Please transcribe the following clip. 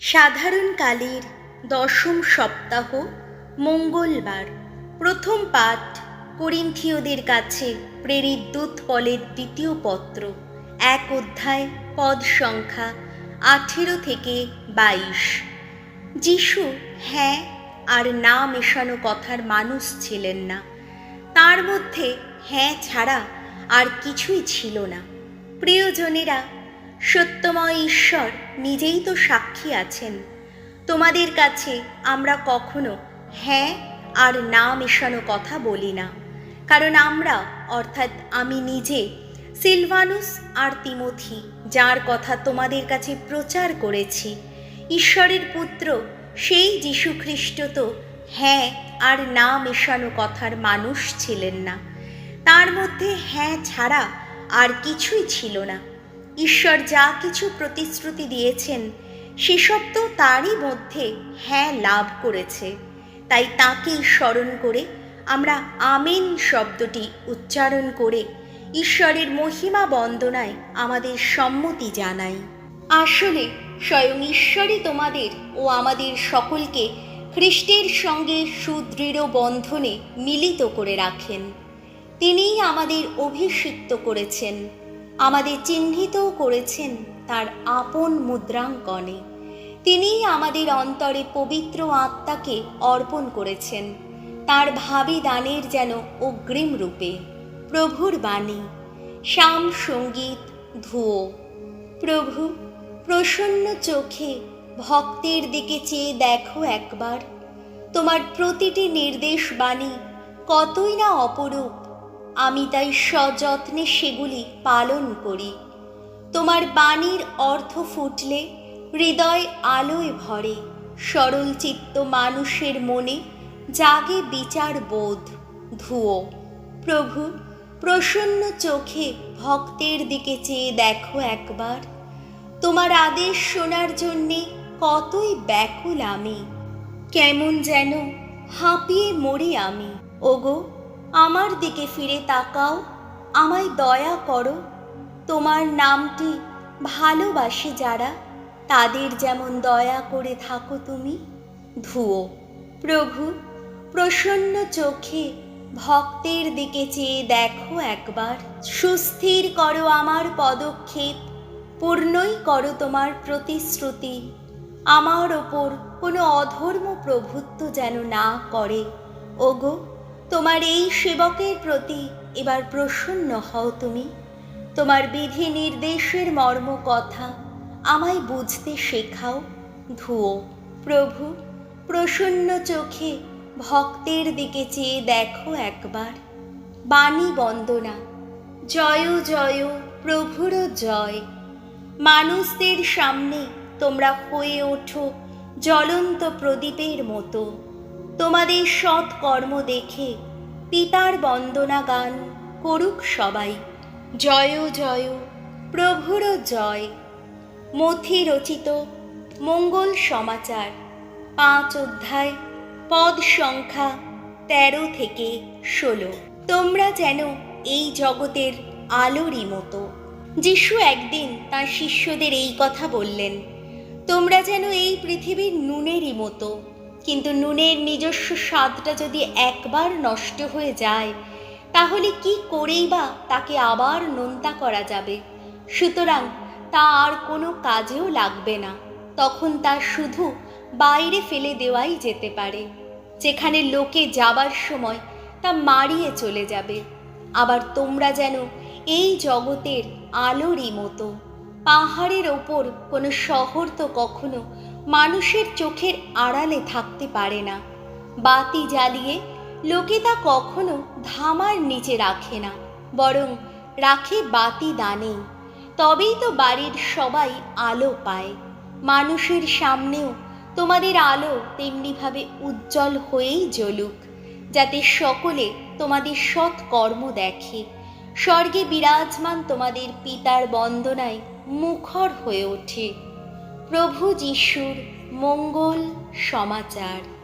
সাধারণকালের দশম সপ্তাহ মঙ্গলবার। প্রথম পাঠ করিন্থীয়দের কাছে প্রেরিত দূত পলের দ্বিতীয় পত্র, এক অধ্যায়, পদ সংখ্যা আঠেরো থেকে বাইশ। যিশু হ্যাঁ আর না মেশানো কথার মানুষ ছিলেন না। তার মধ্যে হ্যাঁ ছাড়া আর কিছুই ছিল না। প্রিয়জনেরা সত্যময় ঈশ্বর নিজেই তো সাক্ষী আছেন। তোমাদের কাছে আমরা কখনো হ্যাঁ আর না মেশানো কথা বলি না। কারণ আমরা, অর্থাৎ আমি নিজে, সিলভানুস আর তিমথি, যার কথা তোমাদের কাছে প্রচার করেছি, ঈশ্বরের পুত্র, সেই যীশুখ্রিস্ট তো হ্যাঁ আর না মেশানো কথার মানুষ ছিলেন না। তার মধ্যে হ্যাঁ ছাড়া আর কিছুই ছিল না। ঈশ্বর যা কিছু প্রতিশ্রুতি দিয়েছেন সেসব তো তারই মধ্যে হ্যাঁ লাভ করেছে। তাই তাকেই স্মরণ করে আমরা আমিন শব্দটি উচ্চারণ করে ঈশ্বরের মহিমা বন্দনায় আমাদের সম্মতি জানাই। আসলে স্বয়ং ঈশ্বরই তোমাদের ও আমাদের সকলকে খ্রিস্টের সঙ্গে সুদৃঢ় বন্ধনে মিলিত করে রাখেন। তিনিই আমাদের অভিষিক্ত করেছেন। আমাদের চিহ্নিতও করেছেন তার আপন মুদ্রাঙ্কনে। তিনিই আমাদের অন্তরে পবিত্র আত্মাকে অর্পণ করেছেন। তার ভাবি দানের যেন অগ্রিম রূপে। প্রভুর বাণী। শ্যাম সংগীত, ধুয়ো। প্রভু, প্রসন্ন চোখে ভক্তের দিকে চেয়ে দেখো একবার। তোমার প্রতিটি নির্দেশ বাণী কতই না অপরূপ। আমি তাই সযত্নে সেগুলি পালন করি। তোমার বাণীর অর্থ ফুটলে, হৃদয় আলোয় ভরে, সরল চিত্ত মানুষের মনে জাগে বিচার বোধ। ধুয়ো, প্রভু, প্রসন্ন চোখে ভক্তের দিকে চেয়ে দেখো একবার। তোমার আদেশ শোনার জন্যে কতই ব্যাকুল আমি। কেমন যেন হাঁপিয়ে মরি আমি। ওগো আমার দিকে ফিরে তাকাও, আমায় দয়া করো। তোমার নামটি ভালোবাসে যারা, তাদের যেমন দয়া করে থাকো তুমি ধুয়ো প্রভু, প্রসন্ন চোখে ভক্তের দিকে চেয়ে দেখো একবার। সুস্থির করো আমার পদক্ষেপ, পূর্ণই করো তোমার প্রতিশ্রুতি। আমার ওপর কোনো অধর্ম প্রভুত্ব যেন না করে। ওগো তোমার এই সেবকের প্রতি এবার প্রসন্ন হও তুমি। তোমার বিধি নির্দেশের মর্ম কথা আমায় বুঝতে শেখাও। ধুয়ো প্রভু, প্রসন্ন চোখে ভক্তের দিকে চেয়ে দেখো একবার। বাণী বন্দনা জয় জয় প্রভুর জয়। মানুষদের সামনে তোমরা হয়ে ওঠো জ্বলন্ত প্রদীপের মতো। তোমাদের সৎ কর্ম দেখে পিতার বন্দনা গান করুক সবাই। জয় জয়, প্রভুর জয়। মথি রচিত মঙ্গল সমাচার পাঁচ অধ্যায়, পদ সংখ্যা তেরো থেকে ষোলো। তোমরা যেন এই জগতের আলোরই মতো। যিশু একদিন তার শিষ্যদের এই কথা বললেন, তোমরা যেন এই পৃথিবীর নুনেরই মতো কিন্তু নুনের নিজস্ব স্বাদটা যদি একবার নষ্ট হয়ে যায়, তাহলে কি করেই বা তাকে আবার নোনতা করা যাবে? সুতরাং তা আর কোনো কাজেও লাগবে না। তখন তা শুধু বাইরে ফেলে দেওয়াই যেতে পারে। যেখানে লোকে যাবার সময় তা মারিয়ে চলে যাবে। আবার তোমরা যেন এই জগতের আলোরই মতো। পাহাড়ের ওপর কোনো শহর তো কখনো মানুষের চোখের আড়ালে থাকতে পারে না। বাতি জ্বালিয়ে লোকে তা কখনো ধামার নিচে রাখে না, বরং রাখে বাতি দানে তবেই তো বাড়ির সবাই আলো পায়। মানুষের সামনেও তোমাদের আলো তেমনিভাবে উজ্জ্বল হয়েই জ্বলুক, যাতে সকলে তোমাদের সৎ কর্ম দেখে। স্বর্গে বিরাজমান তোমাদের পিতার বন্দনায় মুখর হয়ে ওঠে। প্রভু যিশুর মঙ্গল সমাচার।